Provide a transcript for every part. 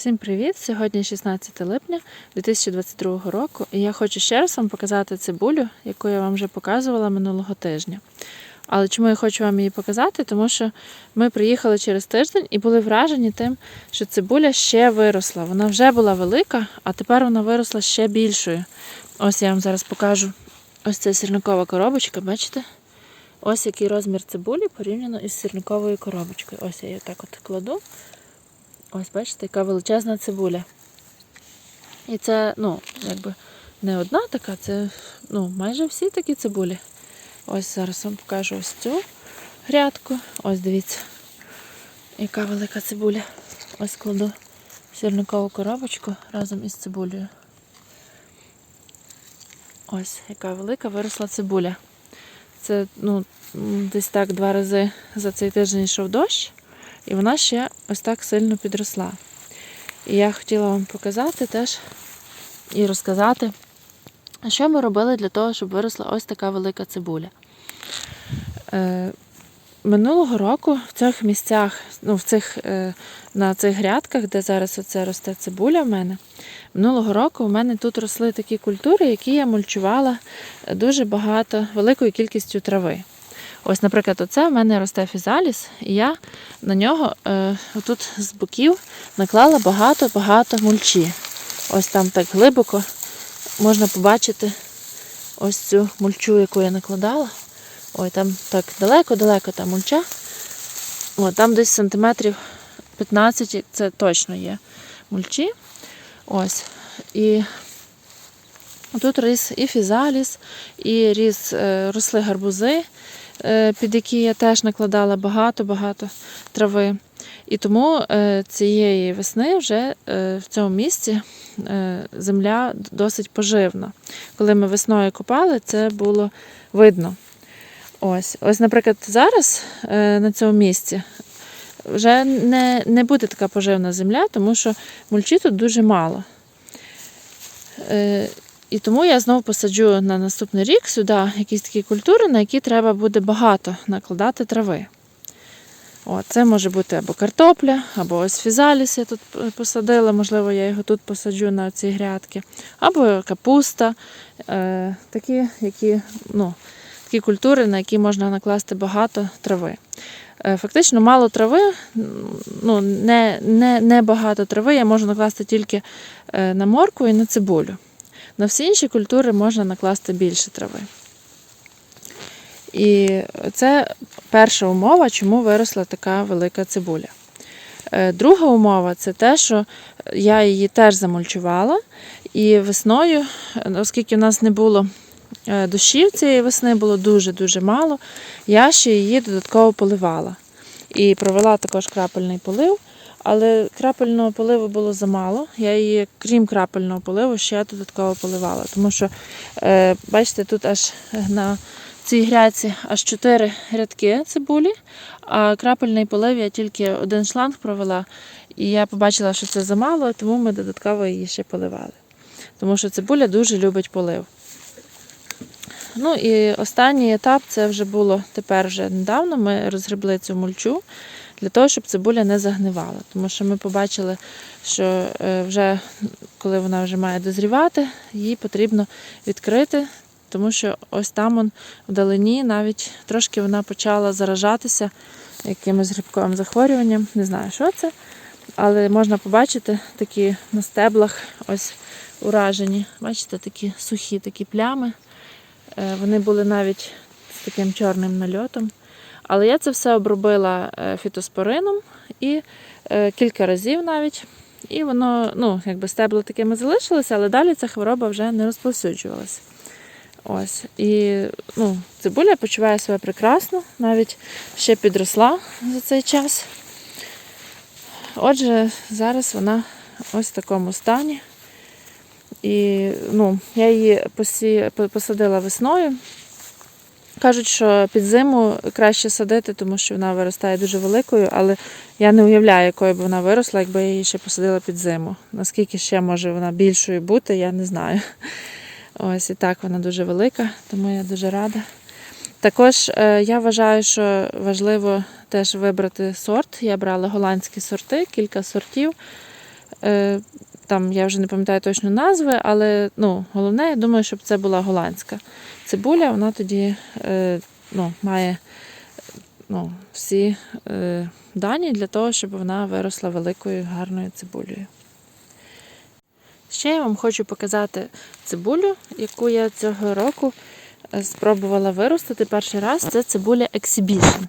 Всім привіт! Сьогодні 16 липня 2022 року, і я хочу ще раз вам показати цибулю, яку я вам вже показувала минулого тижня. Але чому я хочу вам її показати? Тому що ми приїхали через тиждень і були вражені тим, що цибуля ще виросла. Вона вже була велика, а тепер вона виросла ще більшою. Ось я вам зараз покажу. Ось це сірникова коробочка, бачите? Ось який розмір цибулі порівняно із сірниковою коробочкою. Ось я її так от кладу. Ось, бачите, яка величезна цибуля. І це, ну, якби не одна така, це ну, майже всі такі цибулі. Ось зараз вам покажу ось цю грядку. Ось дивіться, яка велика цибуля. Ось кладу сірникову коробочку разом із цибулею. Ось, яка велика виросла цибуля. Це ну, десь так два рази за цей тиждень йшов дощ. І вона ще ось так сильно підросла. І я хотіла вам показати теж і розказати, що ми робили для того, щоб виросла ось така велика цибуля. Е, минулого року в цих місцях, ну, в цих, е, на цих грядках, де зараз оце росте цибуля в мене, минулого року в мене тут росли такі культури, які я мульчувала дуже багато, великою кількістю трави. Ось, наприклад, оце в мене росте фізаліс, і я на нього е, отут з боків наклала багато-багато мульчі. Ось там так глибоко можна побачити ось цю мульчу, яку я накладала. Ой, там так далеко-далеко та мульча. О, там десь сантиметрів 15, це точно є мульчі. Ось. І тут ріс і фізаліс, і ріс, е, росли гарбузи під які я теж накладала багато-багато трави. І тому е, цієї весни вже е, в цьому місці е, земля досить поживна. Коли ми весною копали, це було видно. Ось, ось наприклад, зараз на цьому місці вже не, не буде така поживна земля, тому що мульчі тут дуже мало. І тому я знову посаджу на наступний рік сюди якісь такі культури, на які треба буде багато накладати трави. О, це може бути або картопля, або ось фізаліс я тут посадила, можливо, я його тут посаджу на ці грядки, або капуста, е, такі які, ну, такі культури, на які можна накласти багато трави. Е, фактично, мало трави, ну, не, не, не багато трави я можу накласти тільки е, на моркву і на цибулю. На всі інші культури можна накласти більше трави. І це перша умова, чому виросла така велика цибуля. Е, друга умова це те, що я її теж замульчувала. І весною, оскільки у нас не було е, дощів цієї весни, було дуже-дуже мало, я ще її додатково поливала. І провела також крапельний полив. Але крапельного поливу було замало. Я її, крім крапельного поливу, ще додатково поливала. Тому що, е, бачите, тут аж на цій гряці аж 4 рядки цибулі, а крапельний полив я тільки один шланг провела, і я побачила, що це замало, тому ми додатково її ще поливали. Тому що цибуля дуже любить полив. Ну і останній етап це вже було тепер вже недавно. Ми розгребли цю мульчу для того, щоб цибуля не загнивала. Тому що ми побачили, що е, вже коли вона вже має дозрівати, її потрібно відкрити, тому що ось там он, вдалині навіть трошки вона почала заражатися якимось грибковим захворюванням. Не знаю, що це. Але можна побачити такі на стеблах ось уражені. Бачите, такі сухі такі плями. Е, вони були навіть з таким чорним нальотом. Але я це все обробила е, фітоспорином і е, кілька разів навіть. І воно, ну, якби стебло такими залишилося, але далі ця хвороба вже не розповсюджувалася. Ось. І ну, цибуля почуває себе прекрасно, навіть ще підросла за цей час. Отже, зараз вона ось в такому стані. І ну, я її посадила весною. Кажуть, що під зиму краще садити, тому що вона виростає дуже великою, але я не уявляю, якою б вона виросла, якби я її ще посадила під зиму. Наскільки ще може вона більшою бути, я не знаю. Ось і так вона дуже велика, тому я дуже рада. Також е, я вважаю, що важливо теж вибрати сорт. Я брала голландські сорти, кілька сортів. Е, Там я вже не пам'ятаю точно назви, але ну, головне, я думаю, щоб це була голландська цибуля. Вона тоді е, ну, має ну, всі е, дані для того, щоб вона виросла великою гарною цибулею. Ще я вам хочу показати цибулю, яку я цього року е, спробувала виростити перший раз. Це цибуля Exhibition.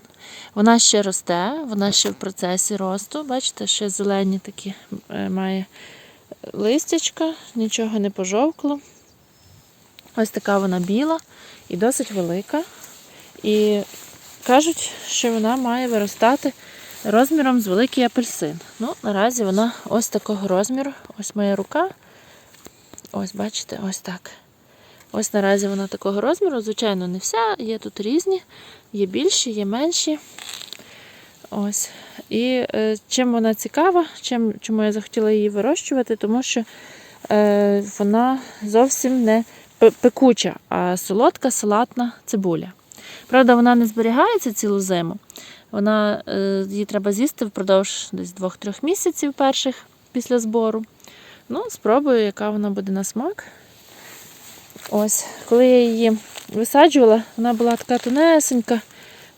Вона ще росте, вона ще в процесі росту. Бачите, ще зелені такі е, має листячка, нічого не пожовкло. Ось така вона біла і досить велика. І кажуть, що вона має виростати розміром з великий апельсин. Ну, наразі вона ось такого розміру. Ось моя рука. Ось, бачите, ось так. Ось наразі вона такого розміру. Звичайно, не вся, є тут різні, є більші, є менші. Ось. І е, чим вона цікава, чим, чому я захотіла її вирощувати, тому що е, вона зовсім не пекуча, а солодка салатна цибуля. Правда, вона не зберігається цілу зиму. Вона, е, її треба з'їсти впродовж десь 2-3 місяців перших після збору. Ну, спробую, яка вона буде на смак. Ось, коли я її висаджувала, вона була така тонесенька,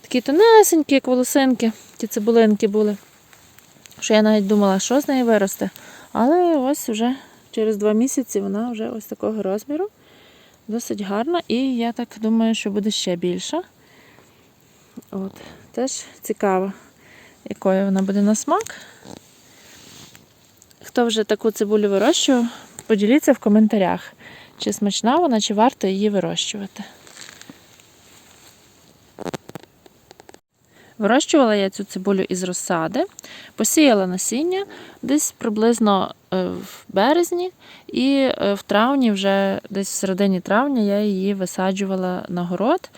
такі тонесенькі, як волосинки, ті цибулинки були. Що я навіть думала, що з неї виросте. Але ось вже через два місяці вона вже ось такого розміру. Досить гарна, і я так думаю, що буде ще більша. От. Теж цікаво, якою вона буде на смак. Хто вже таку цибулю вирощував, поділіться в коментарях, чи смачна вона, чи варто її вирощувати. Вирощувала я цю цибулю із розсади, посіяла насіння десь приблизно е, в березні, і е, в травні, вже десь в середині травня, я її висаджувала на город.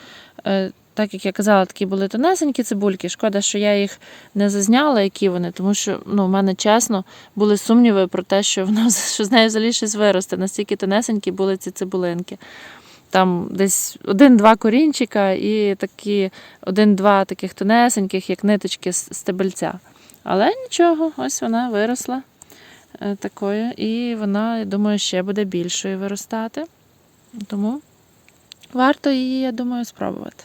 Е, Так як я казала, такі були тонесенькі цибульки. Шкода, що я їх не зазняла, які вони, тому що ну, в мене чесно були сумніви про те, що вона що з нею взагалі щось виросте. Настільки тонесенькі були ці цибулинки. Там десь один-два корінчика і такі один-два таких тонесеньких, як ниточки з стебельця. Але нічого, ось вона виросла е, такою, і вона, я думаю, ще буде більшою виростати. Тому варто її, я думаю, спробувати.